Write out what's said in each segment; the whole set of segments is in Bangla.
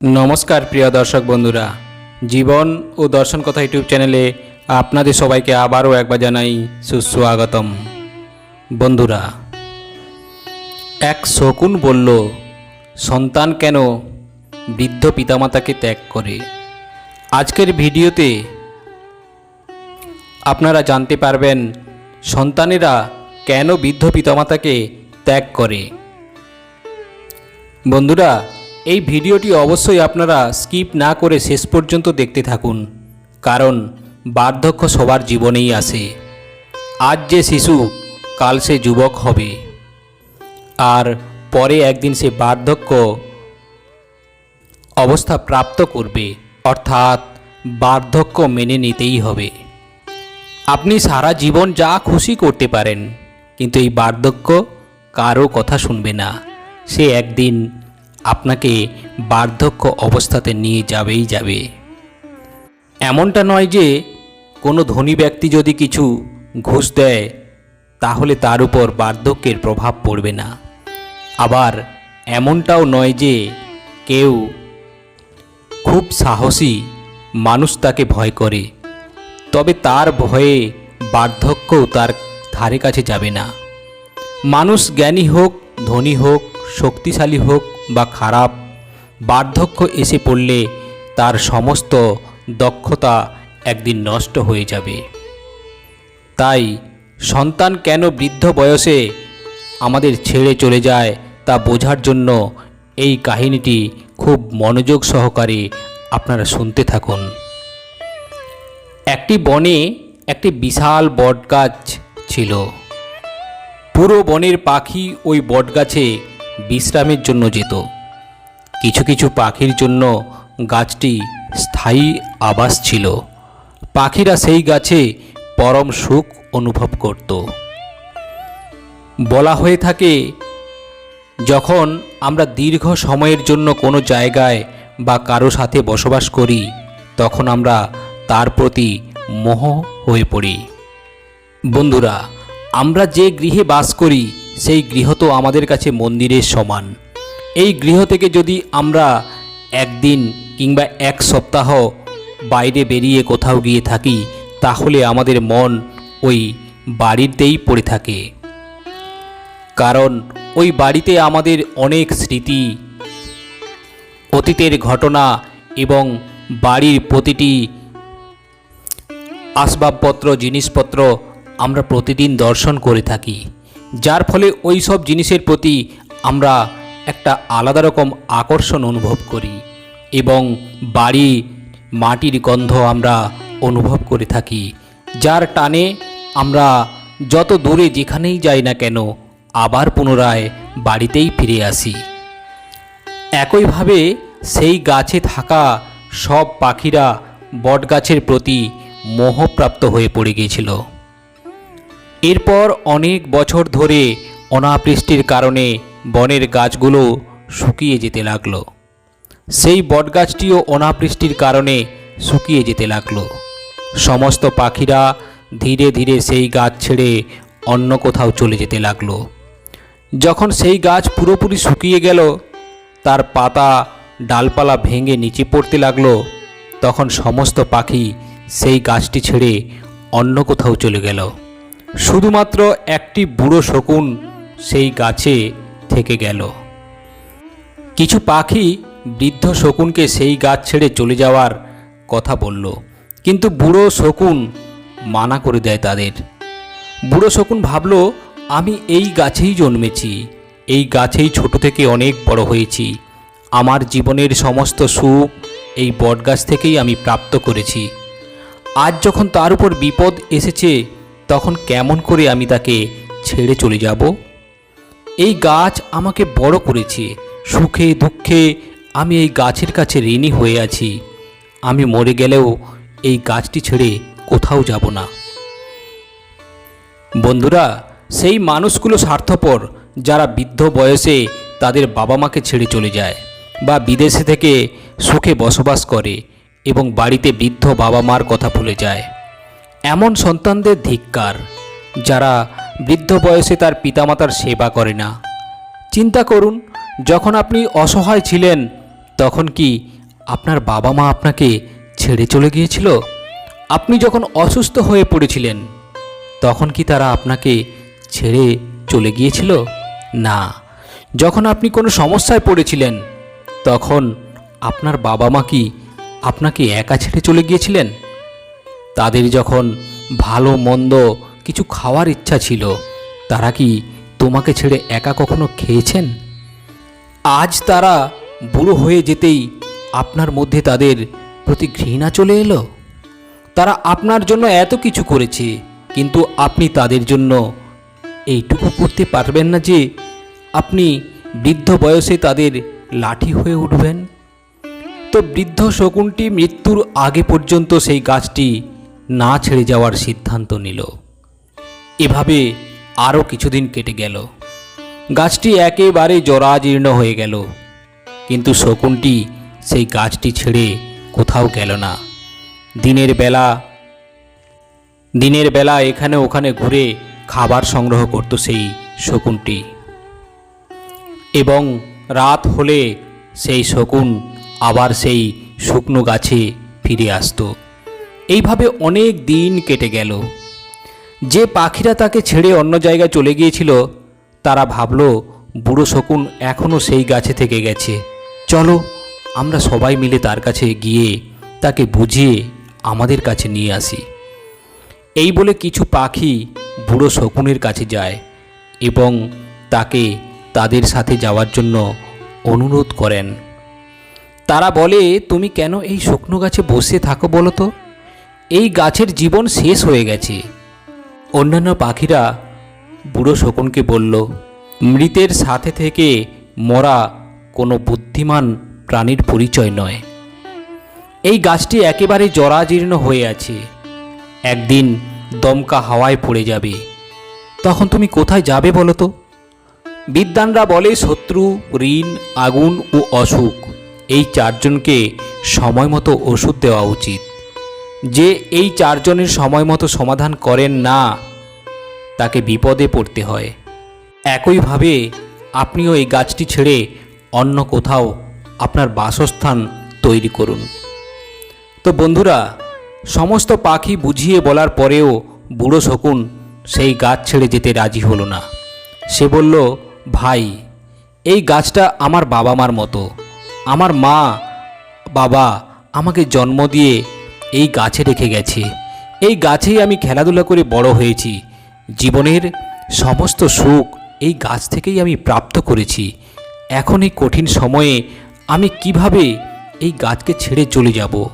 নমস্কার প্রিয় দর্শক বন্ধুরা। জীবন ও দর্শন কথা ইউটিউব চ্যানেলে আপনাদের সবাইকে আবারও একবার জানাই সুস্বাগতম। বন্ধুরা, এক শকুন বলল, সন্তান কেন বৃদ্ধ পিতামাতাকে ত্যাগ করে? আজকের ভিডিওতে আপনারা জানতে পারবেন, সন্তানেরা কেন বৃদ্ধ পিতামাতাকে ত্যাগ করে? বন্ধুরা এই ভিডিওটি অবশ্যই আপনারা স্কিপ না করে শেষ পর্যন্ত দেখতে থাকুন, কারণ বার্ধক্য সবার জীবনেই আসে। আজ যে শিশু, কাল সে যুবক হবে। আর পরে একদিন সে বার্ধক্য অবস্থা প্রাপ্ত করবে, অর্থাৎ বার্ধক্য মেনে নিতেই হবে। আপনি সারা জীবন যা খুশি করতে পারেন, কিন্তু এই বার্ধক্য কারও কথা শুনবে না। সে একদিন আপনাকে বার্ধক্য অবস্থাতে নিয়ে যাবেই যাবে। এমনটা নয় যে কোনো ধনী ব্যক্তি যদি কিছু ঘুষ দেয়, তাহলে তার উপর বার্ধক্যের প্রভাব পড়বে না। আবার এমনটাও নয় যে কেউ খুব সাহসী মানুষ তাকে ভয় করে, তবে তার ভয়ে বার্ধক্যও তার ধারে কাছে যাবে না। মানুষ জ্ঞানী হোক, ধনী হোক, শক্তিশালী হোক বা খারাপ, বার্ধক্য এসে পড়লে তার সমস্ত দক্ষতা একদিন নষ্ট হয়ে যাবে। তাই সন্তান কেন বৃদ্ধ বয়সে আমাদের ছেড়ে চলে যায় তা বোঝার জন্য এই কাহিনীটি খুব মনোযোগ সহকারে আপনারা শুনতে থাকুন। একটি বনে একটি বিশাল বটগাছ ছিল। পুরো বনের পাখি ওই বটগাছে বিশ্রামের জন্য যেত। কিছু কিছু পাখির জন্য গাছটি স্থায়ী আবাস ছিল। পাখিরা সেই গাছে পরম সুখ অনুভব করত। বলা হয়ে থাকে, যখন আমরা দীর্ঘ সময়ের জন্য কোনো জায়গায় বা কারও সাথে বসবাস করি, তখন আমরা তার প্রতি মোহ হয়ে পড়ি। বন্ধুরা, আমরা যে গৃহে বাস করি সেই গৃহ তো আমাদের কাছে মন্দিরের সমান। এই গৃহ থেকে যদি আমরা একদিন কিংবা এক সপ্তাহ বাইরে বেরিয়ে কোথাও গিয়ে থাকি, তাহলে আমাদের মন ওই বাড়িতেই পড়ে থাকে। কারণ ওই বাড়িতে আমাদের অনেক স্মৃতি, অতীতের ঘটনা এবং বাড়ির প্রতিটি আসবাবপত্র, জিনিসপত্র আমরা প্রতিদিন দর্শন করে থাকি। যার ফলে ওই সব জিনিসের প্রতি আমরা একটা আলাদা রকম আকর্ষণ অনুভব করি এবং বাড়ি, মাটির গন্ধ আমরা অনুভব করে থাকি, যার টানে আমরা যত দূরে যেখানেই যাই না কেন আবার পুনরায় বাড়িতেই ফিরে আসি। একইভাবে সেই গাছে থাকা সব পাখিরা বটগাছের প্রতি মোহপ্রাপ্ত হয়ে পড়ে গিয়েছিল। এরপর অনেক বছর ধরে অনাবৃষ্টির কারণে বনের গাছগুলো শুকিয়ে যেতে লাগল। সেই বটগাছটিও অনাবৃষ্টির কারণে শুকিয়ে যেতে লাগল। সমস্ত পাখিরা ধীরে ধীরে সেই গাছ ছেড়ে অন্য কোথাও চলে যেতে লাগল। যখন সেই গাছ পুরোপুরি শুকিয়ে গেল, তার পাতা ডালপালা ভেঙে নিচে পড়তে লাগল, তখন সমস্ত পাখি সেই গাছটি ছেড়ে অন্য কোথাও চলে গেল। শুধুমাত্র একটি বুড়ো শকুন সেই গাছে থেকে গেল। কিছু পাখি বৃদ্ধ শকুনকে সেই গাছ ছেড়ে চলে যাওয়ার কথা বলল, কিন্তু বুড়ো শকুন মানা করে দেয় তাদের। বুড়ো শকুন ভাবল, আমি এই গাছেই জন্মেছি, এই গাছেই ছোট থেকে অনেক বড় হয়েছি। আমার জীবনের সমস্ত সুখ এই বটগাছ থেকেই আমি প্রাপ্ত করেছি। আজ যখন তার উপর বিপদ এসেছে তখন কেমন করে আমি তাকে ছেড়ে চলে যাব? এই গাছ আমাকে বড় করেছে, সুখে দুঃখে আমি এই গাছের কাছে ঋণী হয়ে আছি। আমি মরে গেলেও এই গাছটি ছেড়ে কোথাও যাব না। বন্ধুরা, সেই মানুষগুলো স্বার্থপর, যারা বৃদ্ধ বয়সে তাদের বাবা মাকে ছেড়ে চলে যায় বা বিদেশে থেকে সুখে বসবাস করে এবং বাড়িতে বৃদ্ধ বাবা মার কথা ভুলে যায়। এমন সন্তানদের ধিক্কার, যারা বৃদ্ধ বয়সে তার পিতামাতার সেবা করে না। চিন্তা করুন, যখন আপনি অসহায় ছিলেন, তখন কি আপনার বাবা মা আপনাকে ছেড়ে চলে গিয়েছিল? আপনি যখন অসুস্থ হয়ে পড়েছিলেন, তখন কি তারা আপনাকে ছেড়ে চলে গিয়েছিল? না। যখন আপনি কোনো সমস্যায় পড়েছিলেন, তখন আপনার বাবা মা কি আপনাকে একা ছেড়ে চলে গিয়েছিলেন? তাদের যখন ভালো মন্দ কিছু খাওয়ার ইচ্ছা ছিল, তারা কি তোমাকে ছেড়ে একা কখনো খেয়েছেন? আজ তারা বুড়ো হয়ে যেতেই আপনার মধ্যে তাদের প্রতি ঘৃণা চলে এলো। তারা আপনার জন্য এত কিছু করেছে, কিন্তু আপনি তাদের জন্য এইটুকু করতে পারবেন না যে আপনি বৃদ্ধ বয়সে তাদের লাঠি হয়ে উঠবেন। তো বৃদ্ধ শকুনটি মৃত্যুর আগে পর্যন্ত সেই গাছটি না ছেড়ে যাওয়ার সিদ্ধান্ত নিল। এভাবে আরও কিছুদিন কেটে গেল। গাছটি একেবারে জরাজীর্ণ হয়ে গেল। কিন্তু শকুনটি সেই গাছটি ছেড়ে কোথাও গেল না। দিনের বেলা দিনের বেলা এখানে ওখানে ঘুরে খাবার সংগ্রহ করত সেই শকুনটি। এবং রাত হলে সেই শকুন আবার সেই শুকনো গাছে ফিরে আসতো। এইভাবে অনেক দিন কেটে গেল। যে পাখিরা তাকে ছেড়ে অন্য জায়গায় চলে গিয়েছিল, তারা ভাবলো, বুড়ো শকুন এখনও সেই গাছে থেকে গেছে। চলো, আমরা সবাই মিলে তার কাছে গিয়ে তাকে বুঝিয়ে আমাদের কাছে নিয়ে আসি। এই বলে কিছু পাখি বুড়ো শকুনের কাছে যায় এবং তাকে তাদের সাথে যাওয়ার জন্য অনুরোধ করেন। তারা বলে, তুমি কেন এই শুকনো গাছে বসে থাকো বলো তো? এই গাছের জীবন শেষ হয়ে গেছে। অন্যান্য পাখিরা বুড়ো শকুনকে বলল, মৃতের সাথে থেকে মরা কোনো বুদ্ধিমান প্রাণীর পরিচয় নয়। এই গাছটি একেবারে জরাজীর্ণ হয়ে আছে। একদিন দমকা হাওয়ায় পড়ে যাবে। তখন তুমি কোথায় যাবে বলো তো? বিদ্বানরা বলে, শত্রু, ঋণ, আগুন ও অসুখ, এই চারজনকে সময় মতো ওষুধ দেওয়া উচিত। যে এই চারজনের সময় মতো সমাধান করেন না, তাকে বিপদে পড়তে হয়। একইভাবে আপনিও এই গাছটি ছেড়ে অন্য কোথাও আপনার বাসস্থান তৈরি করুন। তো বন্ধুরা, সমস্ত পাখি বুঝিয়ে বলার পরেও বুড়ো শকুন সেই গাছ ছেড়ে যেতে রাজি হলো না। সে বলল, ভাই, এই গাছটা আমার বাবা মার মতো। আমার মা বাবা আমাকে জন্ম দিয়ে এই গাছে রেখে গেছে। এই গাছেই আমি খেলাধুলা করে বড় হয়েছি। জীবনের সমস্ত সুখ এই গাছ থেকেই আমি প্রাপ্ত করেছি। এখন এই কঠিন সময়ে আমি কীভাবে এই গাছকে ছেড়ে চলে যাব?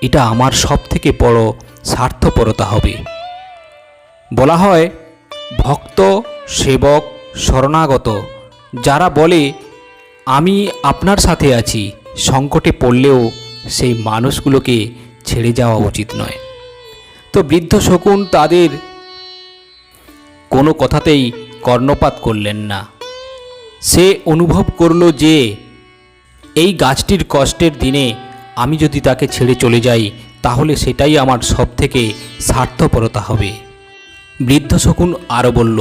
এটা আমার সব থেকে বড় স্বার্থপরতা হবে। বলা হয়, ভক্ত, সেবক, শরণাগত, যারা বলে, আমি আপনার সাথে আছি। সংকটে পড়লেও সেই মানুষগুলোকে ছেড়ে যাওয়া উচিত নয়। তো বৃদ্ধ শকুন তাদের কোনো কথাতেই কর্ণপাত করলেন না। সে অনুভব করল যে, এই গাছটির কষ্টের দিনে আমি যদি তাকে ছেড়ে চলে যাই, তাহলে সেটাই আমার সব থেকে স্বার্থপরতা হবে। বৃদ্ধ শকুন আরও বলল,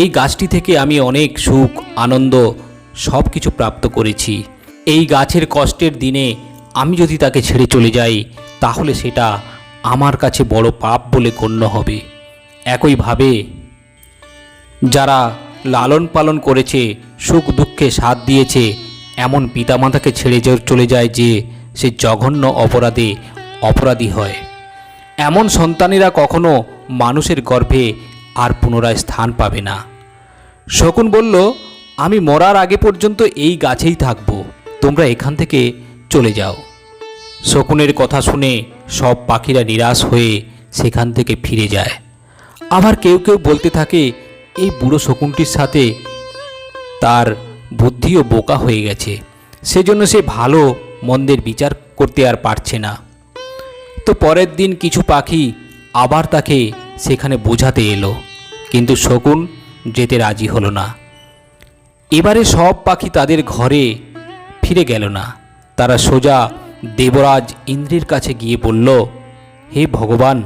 এই গাছটি থেকে আমি অনেক সুখ, আনন্দ সব কিছু প্রাপ্ত করেছি। এই গাছের কষ্টের দিনে আমি যদি তাকে ছেড়ে চলে যাই তাহলে সেটা আমার কাছে বড় পাপ বলে গণ্য হবে। একইভাবে যারা লালন পালন করেছে, সুখ দুঃখে সাথ দিয়েছে, এমন পিতামাতাকে ছেড়ে চলে যায় যে সে জঘন্য অপরাধে অপরাধী হয়। এমন সন্তানেরা কখনো মানুষের গর্ভে আর পুনরায় স্থান পাবে না। শকুন বলল, আমি মরার আগে পর্যন্ত এই গাছেই থাকব। তোমরা এখান থেকে চলে যাও। শকুনের কথা শুনে সব পাখিরা নিরাশ হয়ে সেখান থেকে ফিরে যায়। আবার কেউ কেউ বলতে থাকে, এই বুড়ো শকুনটির সাথে তার বুদ্ধিও বোকা হয়ে গেছে। সেজন্য সে ভালো মন্দের বিচার করতে আর পারছে না। তো পরের দিন কিছু পাখি আবার তাকে সেখানে বোঝাতে এলো। কিন্তু শকুন যেতে রাজি হলো না। এবারে সব পাখি তাদের ঘরে ফিরে গেল না। তারা সোজা দেবরাজ ইন্দ্রের কাছে গিয়ে বলল, হে ভগবান,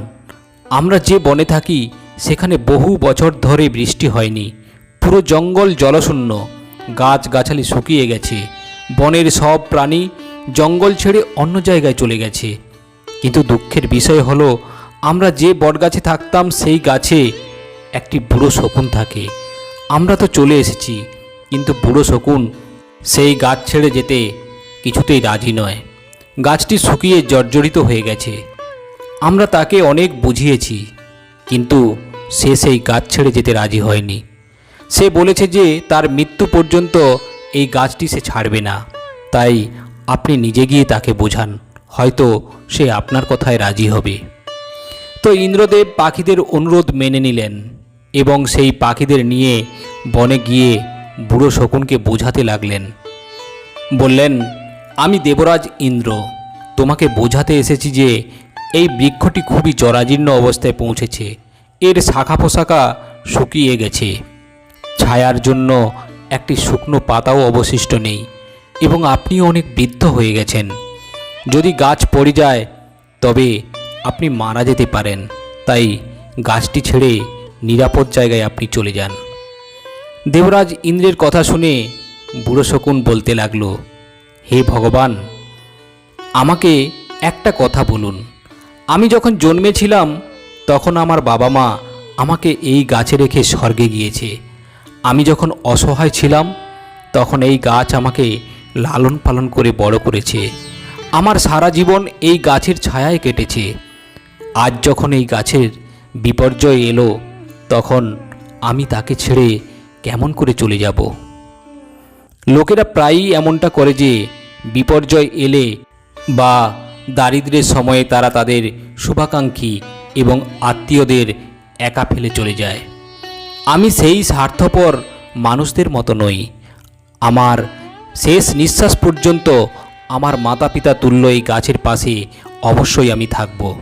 আমরা যে বনে থাকি, সেখানে বহু বছর ধরে বৃষ্টি হয়নি। পুরো জঙ্গল জলশূন্য, গাছগাছালি শুকিয়ে গেছে। বনের সব প্রাণী জঙ্গল ছেড়ে অন্য জায়গায় চলে গেছে। কিন্তু দুঃখের বিষয় হলো, আমরা যে বটগাছে থাকতাম, সেই গাছে একটি বুড়ো শকুন থাকে। আমরা তো চলে এসেছি, কিন্তু বুড়ো শকুন সেই গাছ ছেড়ে যেতে কিছুতেই রাজি নয়। গাছটি শুকিয়ে জর্জরিত হয়ে গেছে। আমরা তাকে অনেক বুঝিয়েছি, কিন্তু সে সেই গাছ ছেড়ে যেতে রাজি হয়নি। সে বলেছে যে তার মৃত্যু পর্যন্ত এই গাছটি সে ছাড়বে না। তাই আপনি নিজে গিয়ে তাকে বোঝান, হয়তো সে আপনার কথায় রাজি হবে। তো ইন্দ্রদেব পাখিদের অনুরোধ মেনে নিলেন এবং সেই পাখিদের নিয়ে বনে গিয়ে বুড়ো শকুনকে বোঝাতে লাগলেন। বললেন আমি দেবরাজ ইন্দ্র, তোমাকে বোঝাতে এসেছি যে এই বৃক্ষটি খুবই জরাজীর্ণ অবস্থায় পৌঁছেছে। এর শাখা পোশাকা শুকিয়ে গেছে। ছায়ার জন্য একটি শুকনো পাতাও অবশিষ্ট নেই এবং আপনিও অনেক বৃদ্ধ হয়ে গেছেন। যদি গাছ পড়ে যায়, তবে আপনি মারা যেতে পারেন। তাই গাছটি ছেড়ে নিরাপদ জায়গায় আপনি চলে যান। দেবরাজ ইন্দ্রের কথা শুনে বুড়ো শকুন বলতে লাগল হে ভগবান, আমাকে একটা কথা বলুন। আমি যখন জন্মেছিলাম, তখন আমার বাবা মা আমাকে এই গাছে রেখে স্বর্গে গিয়েছে। আমি যখন অসহায় ছিলাম, তখন এই গাছ আমাকে লালন পালন করে বড় করেছে। আমার সারা জীবন এই গাছের ছায়ায় কেটেছে। আজ যখন এই গাছের বিপর্যয় এলো, তখন আমি তাকে ছেড়ে কেমন করে চলে যাব? লোকেরা প্রায়ই এমনটা করে যে বিপর্যয় এলে বা দারিদ্র্যের সময়ে তারা তাদের শুভাকাঙ্ক্ষী এবং আত্মীয়দের একা ফেলে চলে যায়। আমি সেই স্বার্থপর মানুষদের মতো নই। আমার শেষ নিঃশ্বাস পর্যন্ত আমার মাতা পিতা তুল্য এই গাছের পাশে অবশ্যই আমি থাকব।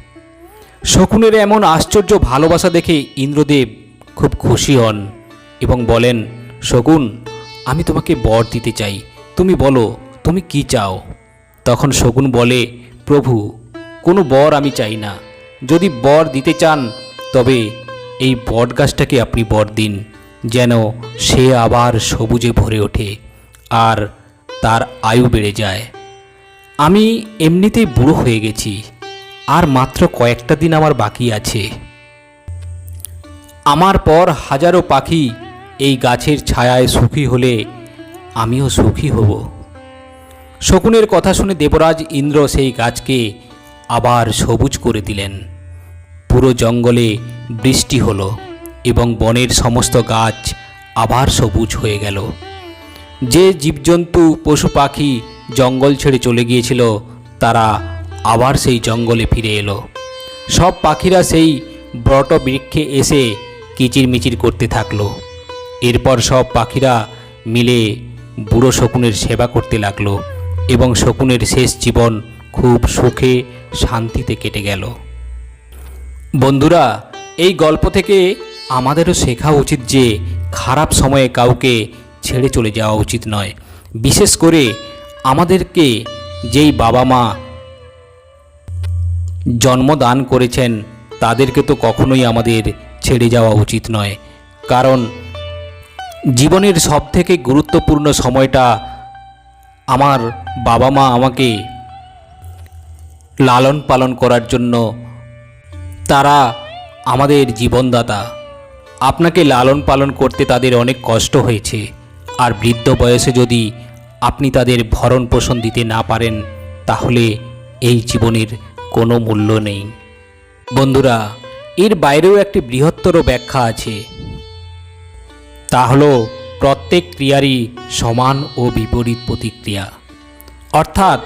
শকুনের এমন আশ্চর্য ভালোবাসা দেখে ইন্দ্রদেব খুব খুশি হন এবং বলেন, শকুন, আমি তোমাকে বর দিতে চাই। তুমি বলো তুমি কি চাও? তখন শকুন বলে, প্রভু, কোনো বর আমি চাই না। যদি বর দিতে চান, তবে এই বট গাছটাকে আপনি বর দিন, যেন সে আবার সবুজে ভরে ওঠে আর তার আয়ু বেড়ে যায়। আমি এমনিতেই বুড়ো হয়ে গেছি, আর মাত্র কয়েকটা দিন আমার বাকি আছে। আমার পর হাজারো পাখি এই গাছের ছায়ায় সুখী হলে আমিও সুখী হব। শকুনের কথা শুনে দেবরাজ ইন্দ্র সেই গাছকে আবার সবুজ করে দিলেন। পুরো জঙ্গলে বৃষ্টি হলো এবং বনের সমস্ত গাছ আবার সবুজ হয়ে গেল। যে জীবজন্তু, পশু পাখি জঙ্গল ছেড়ে চলে গিয়েছিল, তারা আবার সেই জঙ্গলে ফিরে এলো। সব পাখিরা সেই বট বৃক্ষে এসে কিচিরমিচির করতে থাকল। এরপর সব পাখিরা মিলে বুড়ো শকুনের সেবা করতে লাগল। এবং শকুনের শেষ জীবন খুব সুখে শান্তিতে কেটে গেল। বন্ধুরা, এই গল্প থেকে আমাদেরও শেখা উচিত যে খারাপ সময়ে কাউকে ছেড়ে চলে যাওয়া উচিত নয়। বিশেষ করে আমাদেরকে যেই বাবা মা জন্মদান করেছেন, তাদেরকে তো কখনোই আমাদের ছেড়ে যাওয়া উচিত নয়। কারণ জীবনের সবথেকে গুরুত্বপূর্ণ সময়টা আমার বাবা মা আমাকে লালন পালন করার জন্য তারা আমাদের জীবনদাতা। আপনাকে লালন পালন করতে তাদের অনেক কষ্ট হয়েছে। আর বৃদ্ধ বয়সে যদি আপনি তাদের ভরণ পোষণ দিতে না পারেন, তাহলে এই জীবনের কোনো মূল্য নেই। বন্ধুরা, এর বাইরেও একটি বৃহত্তর ব্যাখ্যা আছে। তা হলো প্রত্যেক ক্রিয়ারই সমান ও বিপরীত প্রতিক্রিয়া। অর্থাৎ,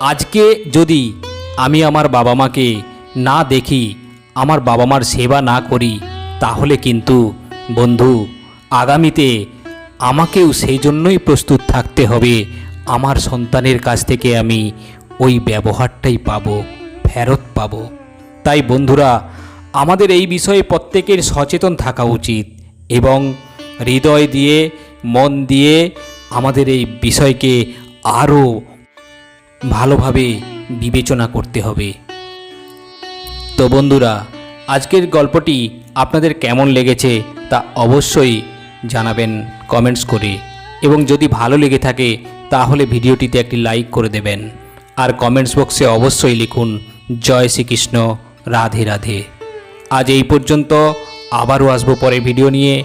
আজকে যদি আমি আমার বাবা মাকে না দেখি, আমার বাবা মার সেবা না করি, তাহলে কিন্তু, বন্ধু, আগামীতে আমাকেও সেই জন্যই প্রস্তুত থাকতে হবে, আমার সন্তানের কাছ থেকে আমি ওই ব্যবহারটাই পাবো, ফেরত পাবো। তাই বন্ধুরা, আমাদের এই বিষয়ে প্রত্যেকের সচেতন থাকা উচিত এবং হৃদয় দিয়ে, মন দিয়ে আমাদের এই বিষয়কে আরও ভালোভাবে বিবেচনা করতে হবে। তো বন্ধুরা, আজকের গল্পটি আপনাদের কেমন লেগেছে তা অবশ্যই জানাবেন কমেন্টস করে। এবং যদি ভালো লেগে থাকে, তাহলে ভিডিওটিতে একটি লাইক করে দেবেন। আর কমেন্টস বক্সে অবশ্যই লিখুন, জয় শ্রীকৃষ্ণ, রাধে রাধে। আজ এই পর্যন্ত আবারও আসব পরে ভিডিও নিয়ে।